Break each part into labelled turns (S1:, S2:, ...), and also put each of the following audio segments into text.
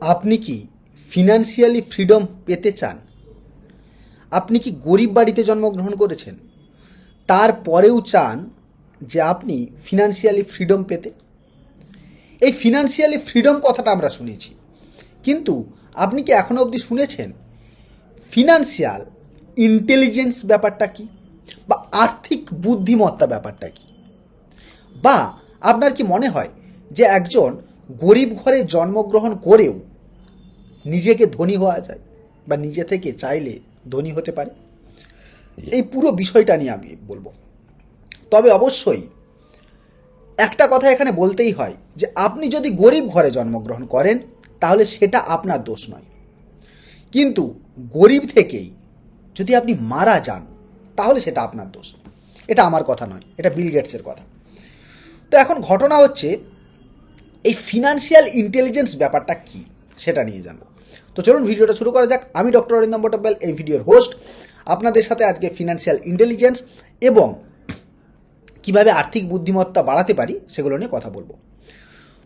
S1: আপনি কি financially freedom পেতে চান? আপনি কি গরিব বাড়িতে জন্মগ্রহণ করেছেন? তারপরেও চান যে আপনি ফিনান্সিয়ালি ফ্রিডম পেতে? এই ফিনান্সিয়ালি ফ্রিডম কথাটা আমরা শুনেছি। কিন্তু আপনি কি এখনও অবধি শুনেছেন ফিনান্সিয়াল ইন্টেলিজেন্স ব্যাপারটা কি? বা আর্থিক বুদ্ধিমত্তা ব্যাপারটা কি? বা আপনার কি মনে হয় যে একজন গরিব ঘরে জন্মগ্রহণ করেও নিজেকে ধনী হওয়া যায় বা নিজে থেকে চাইলে ধনী হতে পারে। এই পুরো বিষয়টা নিয়ে আমি বলব। তবে অবশ্যই একটা কথা এখানে বলতেই হয় যে, আপনি যদি গরিব ঘরে জন্মগ্রহণ করেন, তাহলে সেটা আপনার দোষ নয়। কিন্তু গরিব থেকেই যদি আপনি মারা যান, তাহলে সেটা আপনার দোষ। এটা আমার কথা নয়, এটা বিল গেটসের কথা। তো এখন ঘটনা হচ্ছে এই ফিনান্সিয়াল ইন্টেলিজেন্স ব্যাপারটা কি, সেটা নিয়ে জানব। তো চলুন ভিডিওটা শুরু করা যাক। আমি ডক্টর অরিন্দম বটব্যাল এই ভিডিওর হোস্ট আপনাদের সাথে আজকে ফিনান্সিয়াল ইন্টেলিজেন্স এবং কীভাবে আর্থিক বুদ্ধিমত্তা বাড়াতে পারি, সেগুলো নিয়ে কথা বলব।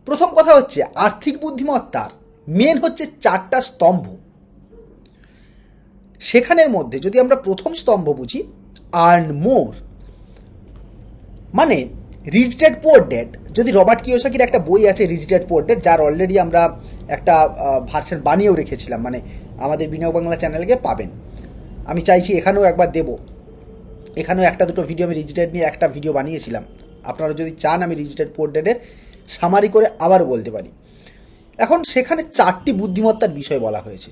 S1: প্রথম কথা হচ্ছে, আর্থিক বুদ্ধিমত্তার মেন হচ্ছে চারটা স্তম্ভ। সেখানের মধ্যে যদি আমরা প্রথম স্তম্ভ বুঝি আর্ন মোর মানে রিচ ডেড পোর ডেড যদি রবার্ট কিওসাকির একটা বই আছে রিচ ডেড পোর ডেড যার অলরেডি আমরা একটা ভার্সন বানিয়েও রেখেছিলাম মানে আমাদের বিনিয়োগ বাংলা চ্যানেলকে পাবেন। আমি চাইছি এখানেও একবার দেব। এখানেও একটা দুটো ভিডিও আমি রিচ ডেড নিয়ে একটা ভিডিও বানিয়েছিলাম। আপনারা যদি চান আমি রিচ ডেড পোর ডেডের সামারি করে আবার বলতে পারি। এখন সেখানে চারটি বুদ্ধিমত্তার বিষয় বলা হয়েছে।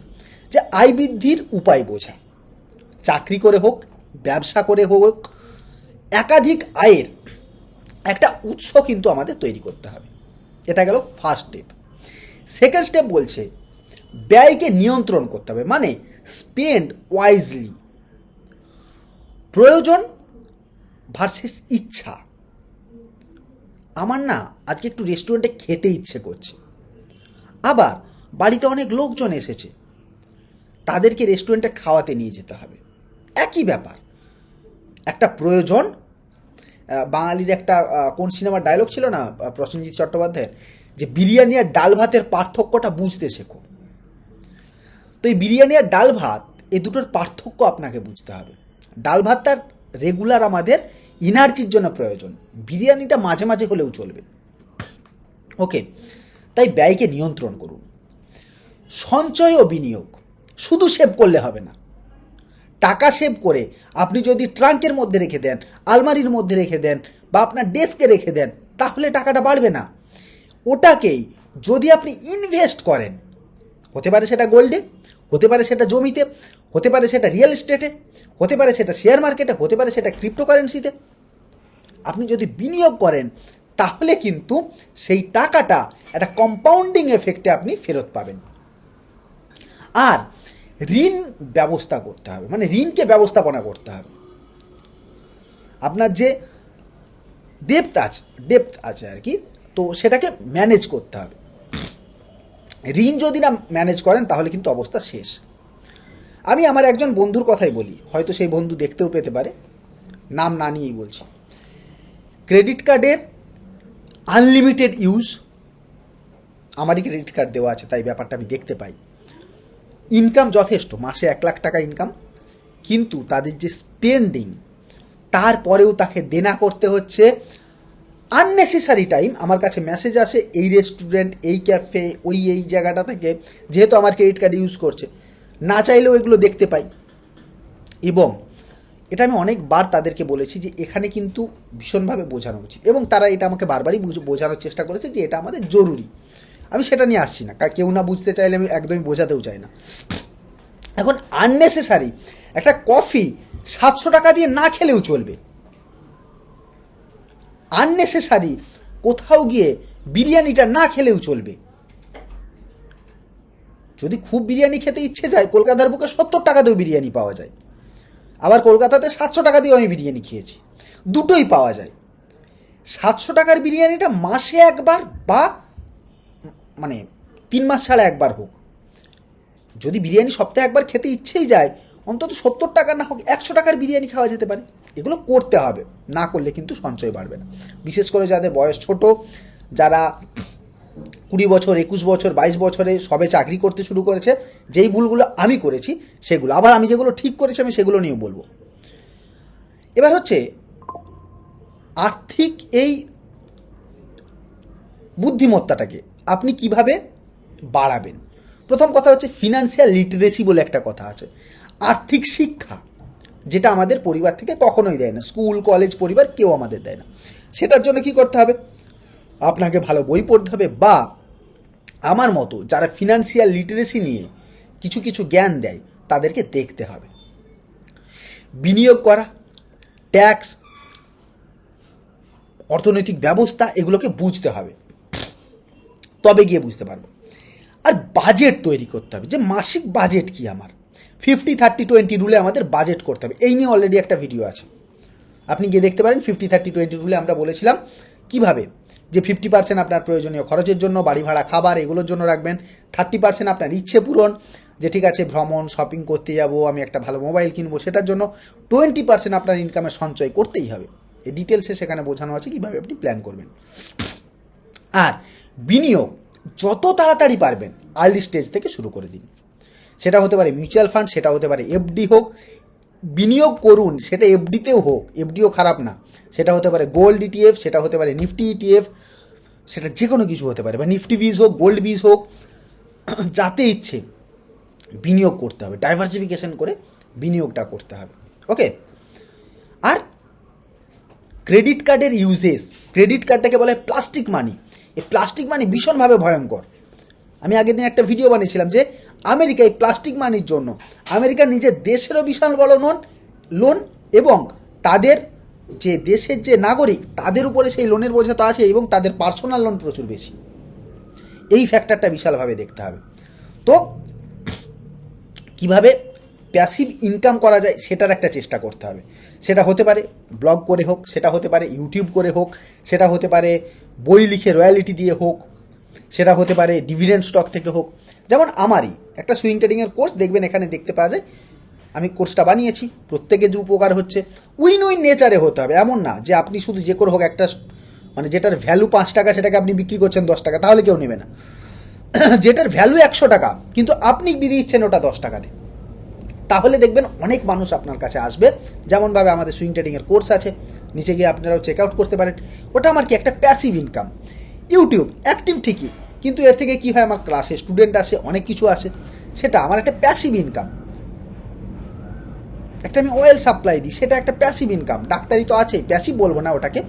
S1: যে আয় বৃদ্ধির উপায় বোঝা। চাকরি করে হোক, ব্যবসা করে হোক, একাধিক আয়ের একটা উৎস কিন্তু আমাদের তৈরি করতে হবে। এটা গেল ফার্স্ট স্টেপ সেকেন্ড স্টেপ বলছে, ব্যয়কে নিয়ন্ত্রণ করতে হবে মানে স্পেন্ড ওয়াইজলি প্রয়োজন ভার্সেস ইচ্ছা। আমার না আজকে একটু রেস্টুরেন্টে খেতে ইচ্ছে করছে। আবার বাড়িতে অনেক লোকজন এসেছে, তাদেরকে রেস্টুরেন্টে খাওয়াতে নিয়ে যেতে হবে। একই ব্যাপার, একটা প্রয়োজন বাঙালির একটা কোন সিনেমার ডায়লগ ছিল না প্রসেনজিৎ চট্টোপাধ্যায়ের? যে বিরিয়ানি আর ডাল ভাতের পার্থক্যটা বুঝতে শেখো। তো এই বিরিয়ানি আর ডাল ভাত এই দুটোর পার্থক্য আপনাকে বুঝতে হবে। ডাল ভাতটা রেগুলার আমাদের এনার্জির জন্য প্রয়োজন। বিরিয়ানিটা মাঝে মাঝে হলেও চলবে। ওকে তাই ব্যয়কে নিয়ন্ত্রণ করুন। সঞ্চয় ও বিনিয়োগ, শুধু সেভ করলে হবে না। টাকা সেভ করে আপনি যদি ট্রাঙ্কের মধ্যে রেখে দেন, আলমারির মধ্যে রেখে দেন বা আপনার ডেস্কে রেখে দেন, তাহলে টাকাটা বাড়বে না। ওটাকেই যদি আপনি ইনভেস্ট করেন, হতে পারে সেটা গোল্ডে হতে পারে সেটা জমিতে, হতে পারে সেটা রিয়েল এস্টেটে হতে পারে সেটা শেয়ার মার্কেটে হতে পারে সেটা ক্রিপ্টোকারেন্সিতে আপনি যদি বিনিয়োগ করেন, তাহলে কিন্তু সেই টাকাটা একটা কম্পাউন্ডিং এফেক্টে আপনি ফেরত পাবেন। আর ঋণ ব্যবস্থা করতে হবে। মানে ঋণকে ব্যবস্থাপনা করতে হবে। আপনার যে ডেপ্থ আছে ডেপ্থ আছে আর কি, তো সেটাকে ম্যানেজ করতে হবে। ঋণ যদি না ম্যানেজ করেন, তাহলে কিন্তু অবস্থা শেষ। আমি আমার একজন বন্ধুর কথাই বলি, হয়তো সেই বন্ধু দেখতেও পেতে পারে। নাম না নিয়েই বলছি। ক্রেডিট কার্ডের আনলিমিটেড ইউজ আমারই ক্রেডিট কার্ড দেওয়া আছে, তাই ব্যাপারটা আমি দেখতে পাই। ইনকাম যথেষ্ট, মাসে এক লাখ টাকা ইনকাম কিন্তু তাদের যে স্পেন্ডিং তারপরেও তাকে দেনা করতে হচ্ছে। আননেসেসারি টাইম আমার কাছে মেসেজ আসে এই রেস্টুরেন্ট এই ক্যাফে ওই, এই জায়গাটা থেকে, যেহেতু আমার ক্রেডিট কার্ড ইউজ করছে। না চাইলেও এগুলো দেখতে পাই। এবং এটা আমি অনেকবার তাদেরকে বলেছি যে এখানে কিন্তু ভীষণভাবে বোঝানো উচিত। এবং তারা এটা আমাকে বারবারই বোঝানোর চেষ্টা করেছে যে এটা আমাদের জরুরি। আমি সেটা নিয়ে আসছি না। কেউ না বুঝতে চাইলে আমি একদমই বোঝাতেও চাই না। এখন আননেসেসারি একটা কফি সাতশো টাকা দিয়ে না খেলেও চলবে। আননেসেসারি কোথাও গিয়ে বিরিয়ানিটা না খেলেও চলবে। যদি খুব বিরিয়ানি খেতে ইচ্ছে যায়, কলকাতার বুকে সত্তর টাকা দিয়েও বিরিয়ানি পাওয়া যায়। আবার কলকাতাতে সাতশো টাকা দিয়েও আমি বিরিয়ানি খেয়েছি। দুটোই পাওয়া যায়। সাতশো টাকার বিরিয়ানিটা মাসে একবার বা মানে তিন মাস ছাড়া একবার হোক। যদি বিরিয়ানি সপ্তাহে একবার খেতে ইচ্ছেই যায়, অন্তত সত্তর টাকা না হোক একশো টাকার বিরিয়ানি খাওয়া যেতে পারে। এগুলো করতে হবে, না করলে কিন্তু সঞ্চয় বাড়বে না। বিশেষ করে যাদের বয়স ছোট, যারা কুড়ি বছর, একুশ বছর, বাইশ বছরে সবে চাকরি করতে শুরু করেছে, যেই ভুলগুলো আমি করেছি সেগুলো, আবার আমি যেগুলো ঠিক করেছি আমি সেগুলো নিয়েও বলব। এবার হচ্ছে, আর্থিক এই বুদ্ধিমত্তাটাকে আপনি কীভাবে বাড়াবেন? প্রথম কথা হচ্ছে ফিনান্সিয়াল লিটারেসি বলে একটা কথা আছে। আর্থিক শিক্ষা, যেটা আমাদের পরিবার থেকে কখনোই দেয় না। স্কুল, কলেজ, পরিবার কেউ আমাদের দেয় না। সেটার জন্য কি করতে হবে? আপনাকে ভালো বই পড়তে হবে বা আমার মতো যারা ফিনান্সিয়াল লিটারেসি নিয়ে কিছু কিছু জ্ঞান দেয়, তাদেরকে দেখতে হবে। বিনিয়োগ করা ট্যাক্স অর্থনৈতিক ব্যবস্থা, এগুলোকে বুঝতে হবে। তবে গিয়ে বুঝতে পারব। আর বাজেট তৈরি করতে হবে। যে মাসিক বাজেট কি আমার? ফিফটি থার্টি টোয়েন্টি রুলে আমাদের বাজেট করতে হবে। এই নিয়ে অলরেডি একটা ভিডিও আছে। আপনি গিয়ে দেখতে পারেন ফিফটি থার্টি টোয়েন্টি রুলে আমরা বলেছিলাম কীভাবে? যে ফিফটি পার্সেন্ট আপনার প্রয়োজনীয় খরচের জন্য, বাড়ি ভাড়া, খাবার এগুলোর জন্য রাখবেন। থার্টি পার্সেন্ট আপনার ইচ্ছে পূরণ। যে ঠিক আছে, ভ্রমণ শপিং করতে যাব, আমি একটা ভালো মোবাইল কিনবো সেটার জন্য টোয়েন্টি পার্সেন্ট আপনার ইনকামের সঞ্চয় করতেই হবে। এই ডিটেলসে সেখানে বোঝানো আছে কীভাবে আপনি প্ল্যান করবেন। আর বিনিয়োগ যত তাড়াতাড়ি পারবেন আর্লি স্টেজ থেকে শুরু করে দিন। সেটা হতে পারে মিউচুয়াল ফান্ড সেটা হতে পারে এফডি হোক। বিনিয়োগ করুন, সেটা এফডিতেও হোক এফডিও খারাপ না। সেটা হতে পারে গোল্ড ইটিএফ সেটা হতে পারে নিফটি ইটিএফ সেটা যে কোনো কিছু হতে পারে, বা নিফটি বীজ হোক গোল্ড বীজ হোক, যাতে ইচ্ছে, বিনিয়োগ করতে হবে। ডাইভার্সিফিকেশন করে বিনিয়োগটা করতে হবে। ওকে আর ক্রেডিট কার্ডের ইউজেস ক্রেডিট কার্ডটাকে বলে প্লাস্টিক মানি এই প্লাস্টিক মানি ভীষণভাবে ভয়ঙ্কর। আমি আগের দিন একটা ভিডিও বানিয়েছিলাম যে আমেরিকা এই প্লাস্টিক মানির জন্য, আমেরিকা নিজের দেশেরও বিশাল বড় লোন লোন এবং তাদের যে দেশের যে নাগরিক, তাদের উপরে সেই লোনের বোঝা তো আছে এবং তাদের পার্সোনাল লোন প্রচুর বেশি। এই ফ্যাক্টরটা বিশালভাবে দেখতে হবে। তো, কীভাবে প্যাসিভ ইনকাম করা যায়, সেটার একটা চেষ্টা করতে হবে। সেটা হতে পারে ব্লগ করে হোক, সেটা হতে পারে ইউটিউব করে হোক, সেটা হতে পারে বই লিখে রয়্যালিটি দিয়ে হোক, সেটা হতে পারে ডিভিডেন্ড স্টক থেকে হোক। যেমন আমারই একটা সুইং ট্রেডিংয়ের কোর্স দেখবেন, এখানে দেখতে পাওয়া যায়, আমি কোর্সটা বানিয়েছি, প্রত্যেকের যে উপকার হচ্ছে। উইন উইন নেচারে হতে হবে, এমন না যে আপনি শুধু যে করে হোক একটা মানে যেটার ভ্যালু পাঁচ টাকা, সেটাকে আপনি বিক্রি করছেন দশ টাকা, তাহলে কেউ নেবে না। যেটার ভ্যালু একশো টাকা, কিন্তু আপনি বিক্রি দিচ্ছেন ওটা দশ টাকাতে তাহলে দেখবেন অনেক মানুষ আপনার কাছে আসবে। যেমনভাবে আমাদের সুইং ট্রেডিংয়ের কোর্স আছে, নিচে গিয়ে আপনারাও চেক আউট করতে পারেন। ওটা আমার কি একটা প্যাসিভ ইনকাম ইউটিউব অ্যাক্টিভ ঠিকই, কিন্তু এর থেকে কি হয়, আমার ক্লাসে স্টুডেন্ট আসে, অনেক কিছু আসে, সেটা আমার একটা প্যাসিভ ইনকাম একটা আমি অয়েল সাপ্লাই দিই, সেটা একটা প্যাসিভ ইনকাম ডাক্তারি তো আছেই প্যাসিভ বলব না ওটাকে।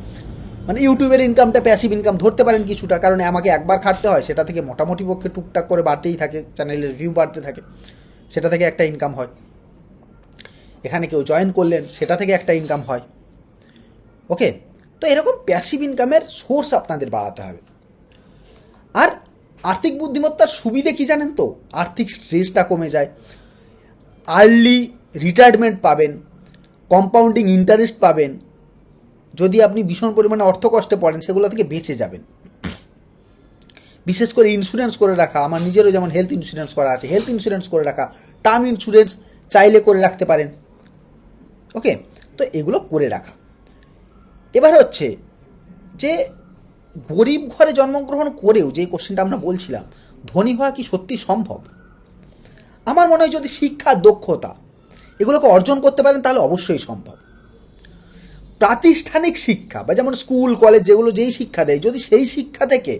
S1: মানে ইউটিউবের ইনকামটা প্যাসিভ ইনকাম ধরতে পারেন কিছুটা, কারণ আমাকে একবার খাটতে হয়, সেটা থেকে মোটামুটি পক্ষে টুকটাক করে বাড়তেই থাকে চ্যানেলের ভিউ বাড়তে থাকে, সেটা থেকে একটা ইনকাম হয়। এখানে কেউ জয়েন করলেন, সেটা থেকে একটা ইনকাম হয়। ওকে তো এরকম প্যাসিভ ইনকামের সোর্স আপনাদের বাড়াতে হবে। আর আর্থিক বুদ্ধিমত্তার সুবিধে কি জানেন তো? আর্থিক স্ট্রেসটা কমে যায়। আর্লি রিটায়ারমেন্ট পাবেন কম্পাউন্ডিং ইন্টারেস্ট পাবেন, যদি আপনি ভীষণ পরিমাণে অর্থ কষ্টে পড়েন, সেগুলো থেকে বেঁচে যাবেন। বিশেষ করে ইন্স্যুরেন্স করে রাখা, আমার নিজেরও যেমন হেলথ ইন্স্যুরেন্স করা আছে হেলথ ইন্স্যুরেন্স করে রাখা টার্ম ইন্স্যুরেন্স চাইলে করে রাখতে পারেন। ওকে তো এগুলো করে রাখা। এবার হচ্ছে যে গরিব ঘরে জন্মগ্রহণ করেও যে কোশ্চেনটা আমরা বলছিলাম, ধনী হওয়া কি সত্যি সম্ভব? আমার মনে হয় যদি শিক্ষা, দক্ষতা এগুলোকে অর্জন করতে পারেন তাহলে অবশ্যই সম্ভব। প্রাতিষ্ঠানিক শিক্ষা বা যেমন স্কুল, কলেজ যেগুলো যেই শিক্ষা দেয়, যদি সেই শিক্ষা থেকে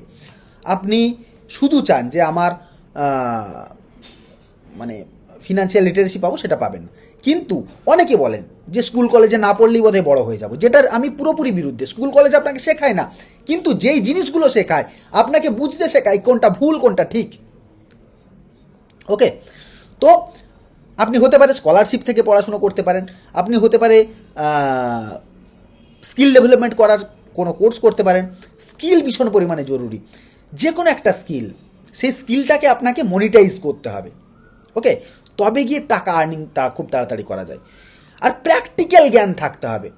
S1: আপনি শুধু চান যে আমার মানে ফিনান্সিয়াল লিটারেসি পাবো, সেটা পাবেন কিন্তু অনেকে বলেন যে স্কুল কলেজে না পড়লেই বোধহয় বড় হয়ে যাব, যেটার আমি পুরোপুরি বিরুদ্ধে। স্কুল কলেজ আপনাকে শেখায় না, কিন্তু যেই জিনিসগুলো শেখায়, আপনাকে বুঝতে শেখায় কোনটা ভুল, কোনটা ঠিক। ওকে তো আপনি হতে পারে স্কলারশিপ থেকে পড়াশুনো করতে পারেন, আপনি হতে পারে স্কিল ডেভেলপমেন্ট করার কোনো কোর্স করতে পারেন। স্কিল ভীষণ পরিমাণে জরুরি। যে কোনো একটা স্কিল সেই স্কিলটাকে আপনাকে মনিটাইজ করতে হবে। ওকে তবে গিয়ে টাকা আর্নিং তা খুব তাড়াতাড়ি করা যায়। আর প্র্যাকটিক্যাল জ্ঞান থাকতে হবে।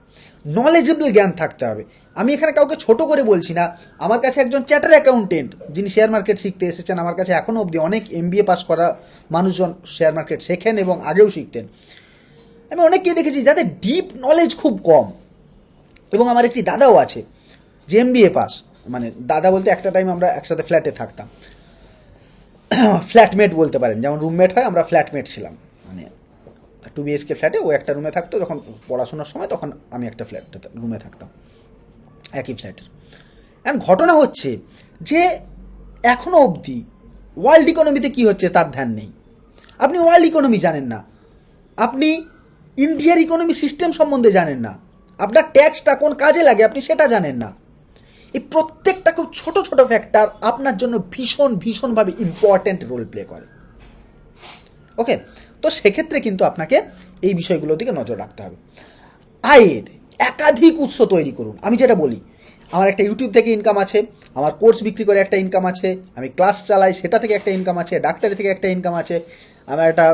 S1: নলেজেবল জ্ঞান থাকতে হবে। আমি এখানে কাউকে ছোট করে বলছি না। আমার কাছে একজন চ্যাটার অ্যাকাউন্টেন্ট যিনি শেয়ার মার্কেট শিখতে এসেছেন, আমার কাছে এখনও অবধি অনেক এম এমবিএ পাস করা মানুষজন শেয়ার মার্কেট শেখেন এবং আগেও শিখতেন। আমি অনেককেই দেখেছি যাদের ডিপ নলেজ খুব কম। এবং আমার একটি দাদাও আছে, যে এমবিএ পাস মানে দাদা বলতে একটা টাইম আমরা একসাথে ফ্ল্যাটে থাকতাম। ফ্ল্যাটমেট বলতে পারেন। যেমন রুমমেট হয়, আমরা ফ্ল্যাটমেট ছিলাম। মানে টু বিএসকে ফ্ল্যাটে ও একটা রুমে থাকতো, যখন পড়াশোনার সময় তখন আমি একটা ফ্ল্যাট রুমে থাকতাম। একই ফ্ল্যাটের এখন ঘটনা হচ্ছে যে এখনও অবধি ওয়ার্ল্ড ইকোনমিতে কী হচ্ছে তার ধ্যান নেই। আপনি ওয়ার্ল্ড ইকোনমি জানেন না। আপনি ইন্ডিয়ার ইকোনমি সিস্টেম সম্বন্ধে জানেন না। আপনার ট্যাক্সটা কোন কাজে লাগে আপনি সেটা জানেন না। এই প্রত্যেকটা খুব ছোট ছোট ফ্যাক্টর আপনার জন্য ভীষণ, ভীষণভাবে ইম্পর্ট্যান্ট রোল প্লে করে। ওকে তো সেক্ষেত্রে কিন্তু আপনাকে এই বিষয়গুলোর দিকে নজর রাখতে হবে। আয়ের একাধিক উৎস তৈরি করুন। আমি যেটা বলি, আমার একটা ইউটিউব থেকে ইনকাম আছে, আমার কোর্স বিক্রি করে একটা ইনকাম আছে, আমি ক্লাস চালাই, সেটা থেকে একটা ইনকাম আছে, ডাক্তারি থেকে একটা ইনকাম আছে, আমার একটা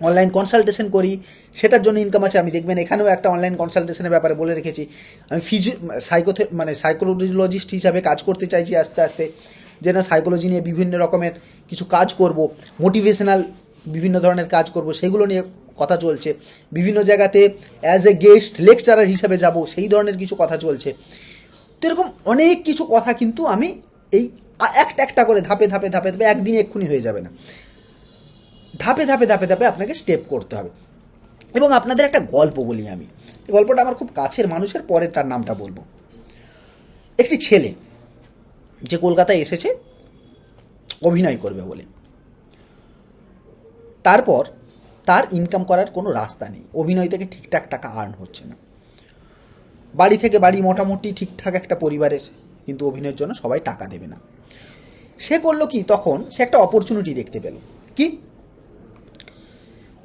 S1: অনলাইন কনসালটেশন করি, সেটার জন্য ইনকাম আছে। আমি দেখবেন এখানেও একটা অনলাইন কনসালটেশনের ব্যাপারে বলে রেখেছি। আমি ফিজি সাইকোথে মানে সাইকোলজিস্ট হিসাবে কাজ করতে চাইছি আস্তে আস্তে, যে না সাইকোলজি নিয়ে বিভিন্ন রকমের কিছু কাজ করব মোটিভেশনাল বিভিন্ন ধরনের কাজ করব, সেগুলো নিয়ে কথা চলছে। বিভিন্ন জায়গাতে অ্যাজ এ গেস্ট লেকচারার হিসাবে যাব, সেই ধরনের কিছু কথা চলছে। তো এরকম অনেক কিছু কথা কিন্তু আমি এই একটা একটা করে ধাপে ধাপে ধাপে ধাপে একদিনে এক্ষুনি হয়ে যাবে না। ধাপে ধাপে ধাপে ধাপে আপনাকে স্টেপ করতে হবে। এবং আপনাদের একটা গল্প বলি আমি। গল্পটা আমার খুব কাছের মানুষের, পরে তার নামটা বলব। একটি ছেলে, যে কলকাতায় এসেছে, অভিনয় করবে বলে। তারপর তার ইনকাম করার কোনো রাস্তা নেই। অভিনয় থেকে ঠিকঠাক টাকা আর্ন হচ্ছে না। বাড়ি থেকে বাড়ি মোটামুটি ঠিকঠাক একটা পরিবারের, কিন্তু অভিনয়ের জন্য সবাই টাকা দেবে না। সে করল কি? তখন সে একটা অপরচুনিটি দেখতে পেল। কি?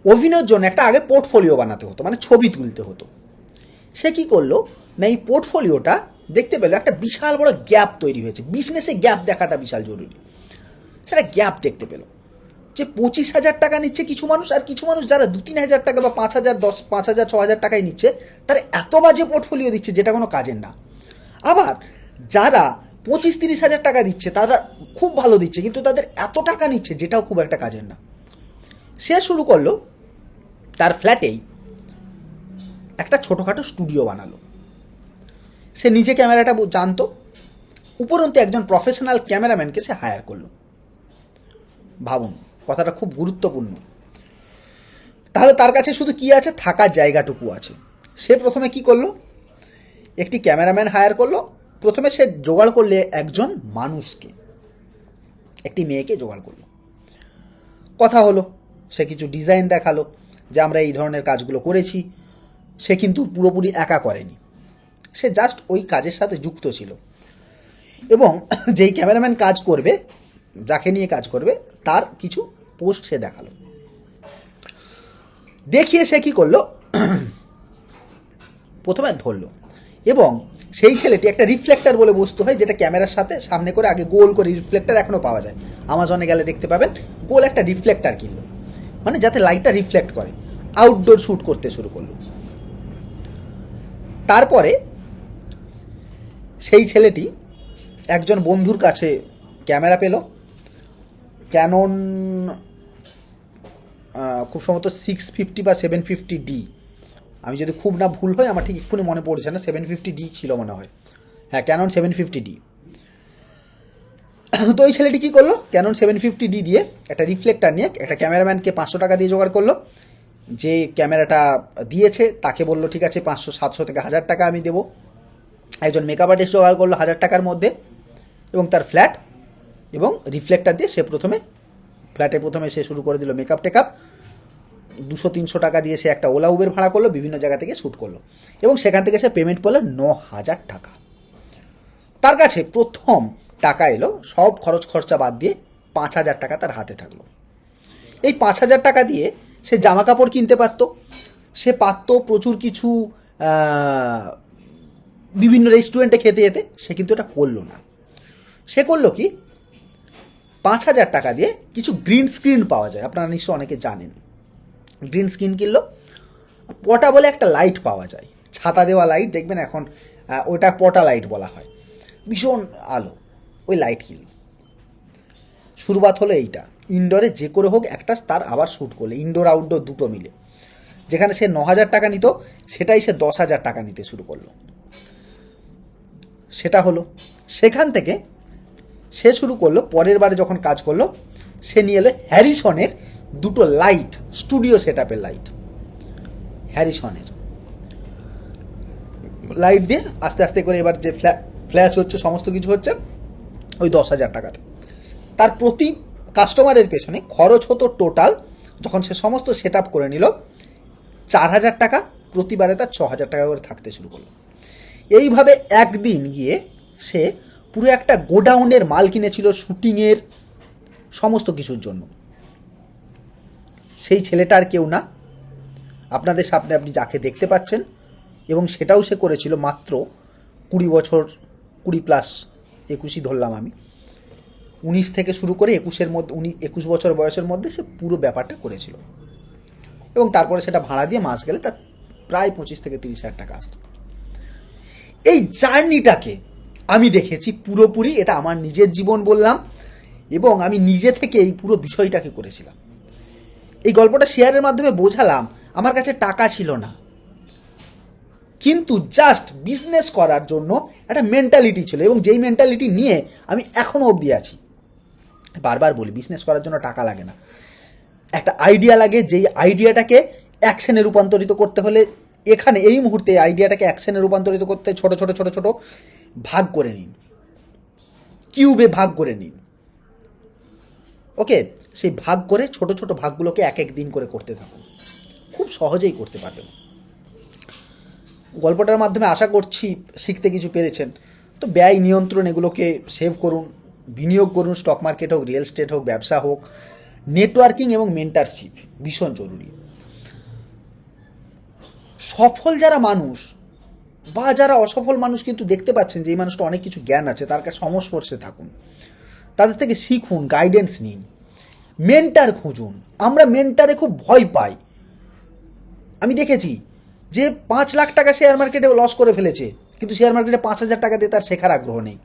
S1: অভিনয়ের জন্য একটা আগে পোর্টফোলিও বানাতে হতো মানে ছবি তুলতে হতো। সে কি করল? না, এই পোর্টফোলিওটা দেখতে পেল একটা বিশাল বড় গ্যাপ তৈরি হয়েছে বিজনেসে গ্যাপ দেখাটা বিশাল জরুরি। সেটা গ্যাপ দেখতে পেল। যে পঁচিশ হাজার টাকা নিচ্ছে কিছু মানুষ, আর কিছু মানুষ যারা দু তিন হাজার টাকা বা পাঁচ হাজার, দশ, পাঁচ হাজার, ছ হাজার টাকায় নিচ্ছে, তারা এত বাজে পোর্টফোলিও দিচ্ছে, যেটা কোনো কাজের না। আবার যারা পঁচিশ, তিরিশ হাজার টাকা দিচ্ছে, তারা খুব ভালো দিচ্ছে, কিন্তু তাদের এত টাকা নিচ্ছে, যেটাও খুব একটা কাজের না। সে শুরু করল, তার ফ্ল্যাটেই একটা ছোটোখাটো স্টুডিও বানালো। সে নিজে ক্যামেরাটা জানতো, উপরন্তু একজন প্রফেশনাল ক্যামেরাম্যানকে সে হায়ার করল। ভাবুন, কথাটা খুব গুরুত্বপূর্ণ। তাহলে তার কাছে শুধু কি আছে? থাকার জায়গাটুকু আছে। সে প্রথমে কি করল? একটি ক্যামেরাম্যান হায়ার করল। প্রথমে সে জোগাড় করলে একজন মানুষকে, একটি মেয়েকে জোগাড় করল। কথা হলো সে কিছু ডিজাইন দেখাল যে আমরা এই ধরনের কাজগুলো করেছি, সে কিন্তু পুরোপুরি একা করেনি। সে জাস্ট ওই কাজের সাথে যুক্ত ছিল। এবং যেই ক্যামেরাম্যান কাজ করবে, যাকে নিয়ে কাজ করবে, তার কিছু পোস্ট সে দেখাল। দেখিয়ে সে কি করল? প্রথমে ধরলো। এবং সেই ছেলেটি একটা রিফ্লেক্টার বলে বস্তু হয়, যেটা ক্যামেরার সাথে সামনে করে আগে গোল করে রিফ্লেক্টার এখনও পাওয়া যায়। আমাজনে গেলে দেখতে পাবেন, গোল একটা রিফ্লেক্টার কিনলো। মানে যাতে লাইটটা রিফ্লেক্ট করে। আউটডোর শ্যুট করতে শুরু করল। তারপরে সেই ছেলেটি একজন বন্ধুর কাছে ক্যামেরা পেল। ক্যানন খুব সম্ভবত সিক্স ফিফটি বা সেভেন ফিফটি ডি আমি যদি খুব না ভুল হয় আমার ঠিক এক্ষুনি মনে পড়ছে না সেভেন ফিফটি ডি ছিল মনে হয়। হ্যাঁ ক্যানন সেভেন ফিফটি ডি তো ওই ছেলেটি কী করল? ক্যানন সেভেন ফিফটি ডি দিয়ে একটা রিফ্লেক্টার নিয়ে একটা ক্যামেরাম্যানকে পাঁচশো টাকা দিয়ে জোগাড় করল। যে ক্যামেরাটা দিয়েছে, তাকে বলল, ঠিক আছে, পাঁচশো, সাতশো থেকে হাজার টাকা আমি দেবো। একজন মেকআপ আর্টিস্ট জোগাড় করল হাজার টাকার মধ্যে এবং তার ফ্ল্যাট এবং রিফ্লেক্টার দিয়ে সে প্রথমে ফ্ল্যাটে প্রথমে সে শুরু করে দিল মেকআপ টেকআপ দুশো, তিনশো টাকা দিয়ে সে একটা ওলা উবের ভাড়া করল, বিভিন্ন জায়গা থেকে শ্যুট করল এবং সেখান থেকে সে পেমেন্ট করল ন হাজার টাকা। তার কাছে প্রথম টাকা এলো, সব খরচ খরচা বাদ দিয়ে পাঁচ হাজার টাকা তার হাতে থাকল। এই পাঁচ হাজার টাকা দিয়ে সে জামা কাপড় কিনতে পারতো, সে পারতো প্রচুর কিছু বিভিন্ন রেস্টুরেন্টে খেতে যেতে, সে কিন্তু এটা করল না। সে করল কি? পাঁচ হাজার টাকা দিয়ে কিছু গ্রিন স্ক্রিন পাওয়া যায়, আপনারা নিশ্চয় অনেকে জানেন। গ্রিন স্ক্রিন কিনলো পটা বলে একটা লাইট পাওয়া যায়, ছাতা দেওয়া লাইট দেখবেন এখন ওটা পটা লাইট বলা হয়। ভীষণ আলো, ওই লাইট কিনলো শুরুয়াত হলো এইটা। ইনডোরে যে করে হোক, একটা তার আবার শ্যুট করলে ইনডোর আউটডোর দুটো মিলে। যেখানে সে ন হাজার টাকা নিত, সেটাই সে দশ হাজার টাকা নিতে শুরু করল। সেটা হলো। সেখান থেকে সে শুরু করল, পরের বারে যখন কাজ করল, সে নিয়ে এলো হ্যারিসনের দুটো লাইট স্টুডিও সেট আপের লাইট হ্যারিসনের লাইট দিয়ে আস্তে আস্তে করে এবার যে ফ্ল্যাশ হচ্ছে, সমস্ত কিছু হচ্ছে ওই দশ হাজার টাকাতে। তার প্রতি কাস্টমারের পেছনে খরচ হতো টোটাল যখন সে সমস্ত সেট আপ করে নিল, চার হাজার টাকা প্রতিবারে তার ছ হাজার টাকা করে থাকতে শুরু করল। এইভাবে একদিন গিয়ে সে পুরো একটা গোডাউনের মাল কিনেছিল, শুটিংয়ের সমস্ত কিছুর জন্য। সেই ছেলেটা আর কেউ না। আপনাদের সামনে আপনি যাকে দেখতে পাচ্ছেন, এবং সেটাও সে করেছিল মাত্র কুড়ি বছর কুড়ি প্লাস একুশই ধরলাম আমি। উনিশ থেকে শুরু করে একুশের মধ্যে, উনি একুশ বছর বয়সের মধ্যে সে পুরো ব্যাপারটা করেছিল। এবং তারপরে সেটা ভাড়া দিয়ে মাস গেলে তার প্রায় পঁচিশ থেকে তিরিশ হাজার টাকা আসতো। এই জার্নিটাকে আমি দেখেছি পুরোপুরি, এটা আমার নিজের জীবন বললাম, এবং আমি নিজে থেকে এই পুরো বিষয়টাকে করেছিলাম। এই গল্পটা শেয়ারের মাধ্যমে বোঝালাম, আমার কাছে টাকা ছিল না। কিন্তু জাস্ট বিজনেস করার জন্য একটা মেন্টালিটি ছিল এবং যেই মেন্টালিটি নিয়ে আমি এখনও অবধি আছি। বারবার বলি বিজনেস করার জন্য টাকা লাগে না। একটা আইডিয়া লাগে, যেই আইডিয়াটাকে অ্যাকশনে রূপান্তরিত করতে হলে এখানে, এই মুহূর্তে আইডিয়াটাকে অ্যাকশনে রূপান্তরিত করতে ছোট ছোট ছোট ছোট ভাগ করে নিন। কিউবে ভাগ করে নিন। ওকে সেই ভাগ করে ছোট ছোট ভাগগুলোকে এক এক দিন করে করতে থাকুন। খুব সহজেই করতে পারবেন। গল্পটার মাধ্যমে আশা করছি শিখতে কিছু পেরেছেন। তো ব্যয় নিয়ন্ত্রণ এগুলোকে সেভ করুন, বিনিয়োগ করুন স্টক মার্কেট হোক রিয়েল এস্টেট হোক, ব্যবসা হোক নেটওয়ার্কিং এবং মেন্টারশিপ ভীষণ জরুরি। সফল যারা মানুষ বা যারা অসফল মানুষ কিন্তু দেখতে পাচ্ছেন যে এই মানুষটা অনেক কিছু জ্ঞান আছে, তার কাছে সংস্পর্শে থাকুন। তাদের থেকে শিখুন গাইডেন্স নিন। মেন্টার খুঁজুন। আমরা মেন্টারে খুব ভয় পাই। আমি দেখেছি যে পাঁচ লাখ টাকা শেয়ার মার্কেটে লস করে ফেলেছে, কিন্তু শেয়ার মার্কেটে পাঁচ হাজার টাকা দিয়ে তার শেখার আগ্রহ নেই।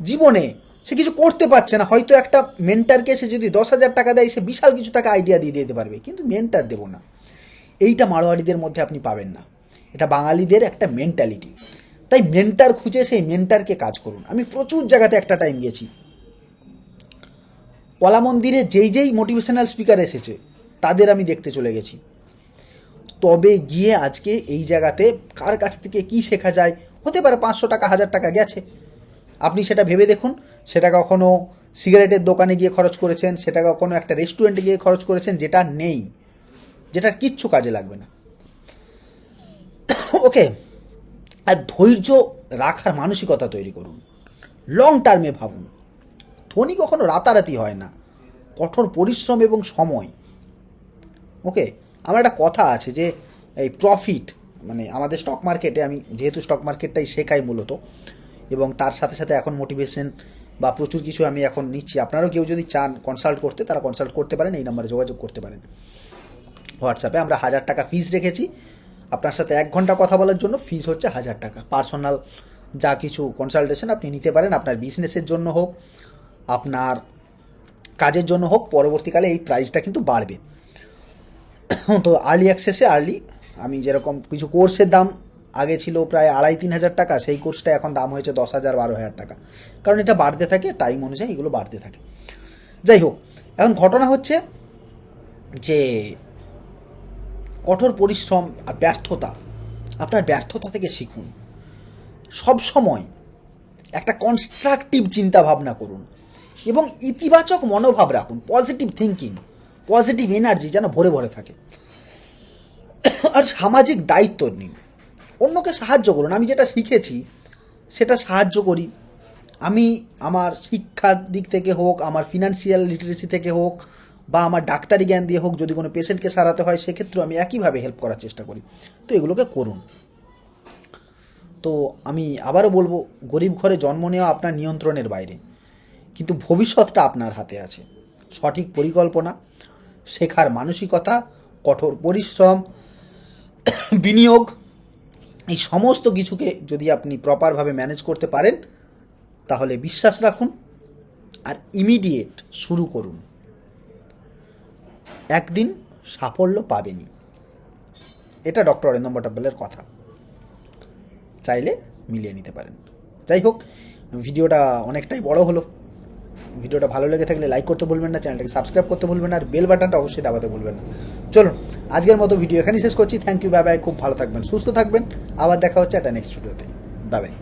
S1: জীবনে সে কিছু করতে পারছে না, হয়তো একটা মেন্টারকে সে যদি দশ হাজার টাকা দেয়, সে বিশাল কিছু টাকা আইডিয়া দিয়ে দিতে পারবে, কিন্তু মেন্টার দেবো না। এইটা মারোয়ারিদের মধ্যে আপনি পাবেন না। এটা বাঙালিদের একটা মেন্টালিটি তাই মেন্টার খুঁজে সেই মেন্টারকে কাজ করুন। আমি প্রচুর জায়গাতে একটা টাইম গেছি। কলা মন্দিরে যেই যেই মোটিভেশনাল স্পিকার এসেছে, তাদের আমি দেখতে চলে গেছি। তবে গিয়ে আজকে এই জায়গাতে কার কাছ থেকে কি শেখা যায়? হতে পারে পাঁচশো টাকা, হাজার টাকা গেছে। আপনি সেটা ভেবে দেখুন। সেটা কখনো সিগারেটের দোকানে গিয়ে খরচ করেছেন, সেটা কখনো একটা রেস্টুরেন্টে গিয়ে খরচ করেছেন, যেটা নেই। যেটার কিচ্ছু কাজে লাগবে না। ওকে আর ধৈর্য রাখার মানসিকতা তৈরি করুন। লং টার্মে ভাবুন। ধনী কখনো রাতারাতি হয় না। কঠোর পরিশ্রম এবং সময়। ওকে আমার একটা কথা আছে যে, এই প্রফিট মানে আমাদের স্টক মার্কেটে আমি যেহেতু স্টক মার্কেটটাই শেখাই মূলত, এবং তার সাথে সাথে এখন মোটিভেশন বা প্রচুর কিছু আমি এখন নিচ্ছি। আপনারাও কেউ যদি চান কনসাল্ট করতে, তারা কনসাল্ট করতে পারেন, এই নাম্বারে যোগাযোগ করতে পারেন। হোয়াটসঅ্যাপে আমরা হাজার টাকা ফিস রেখেছি। আপনার সাথে এক ঘণ্টা কথা বলার জন্য ফিস হচ্ছে হাজার টাকা। পার্সোনাল যা কিছু কনসালটেশন আপনি নিতে পারেন, আপনার বিজনেসের জন্য হোক, আপনার কাজের জন্য হোক, পরবর্তীকালে এই প্রাইসটা কিন্তু বাড়বে। তো আর্লি অ্যাক্সেসে আর্লি আমি যেরকম কিছু কোর্সের দাম আগে ছিল প্রায় আড়াই তিন হাজার টাকা, সেই কোর্সটা এখন দাম হয়েছে দশ হাজার বারো হাজার টাকা। কারণ এটা বাড়তে থাকে টাইম অনুযায়ী এগুলো বাড়তে থাকে। যাই হোক, এখন ঘটনা হচ্ছে যে কঠোর পরিশ্রম আর ব্যর্থতা, আপনার ব্যর্থতা থেকে শিখুন। সব সময় একটা কনস্ট্রাকটিভ চিন্তা ভাবনা করুন এবং ইতিবাচক মনোভাব রাখুন পজিটিভ থিঙ্কিং পজিটিভ এনার্জি যেন ভরে ভরে থাকে। আর সামাজিক দায়িত্ব নিন। অন্যকে সাহায্য করুন। আমি যেটা শিখেছি, সেটা সাহায্য করি। আমি আমার শিক্ষার দিক থেকে হোক, আমার ফিনান্সিয়াল লিটারেসি থেকে হোক, বা আমার ডাক্তারি জ্ঞান দিয়ে হোক, যদি কোনো পেশেন্টকে সারাতে হয়, সেক্ষেত্রেও আমি একইভাবে হেল্প করার চেষ্টা করি। তো এগুলোকে করুন। তো আমি আবারও বলব, গরিব ঘরে জন্ম নেওয়া আপনার নিয়ন্ত্রণের বাইরে। কিন্তু ভবিষ্যৎটা আপনার হাতে আছে। সঠিক পরিকল্পনা শেখার মানসিকতা, কঠোর পরিশ্রম, বিনিয়োগ, এই সমস্ত কিছুকে যদি আপনি প্রপারভাবে ম্যানেজ করতে পারেন, তাহলে বিশ্বাস রাখুন আর ইমিডিয়েট শুরু করুন। একদিন সাফল্য পাবেনই। এটা ডক্টর অরিন্দম ভট্টাচার্যের কথা। চাইলে মিলিয়ে নিতে পারেন। যাই হোক, ভিডিওটা অনেকটাই বড় হলো। ভিডিওটা ভালো লেগে থাকলে লাইক করতে ভুলবেন না চ্যানেলটাকে সাবস্ক্রাইব করতে ভুলবেন না, আর বেল বাটনটা অবশ্যই দাবাতে ভুলবেন না। চলুন, আজকের মতো ভিডিও এখানেই শেষ করছি। থ্যাংক ইউ বাই বাই খুব ভালো থাকবেন, সুস্থ থাকবেন। আবার দেখা হচ্ছে একটা নেক্সট ভিডিওতে বাই বাই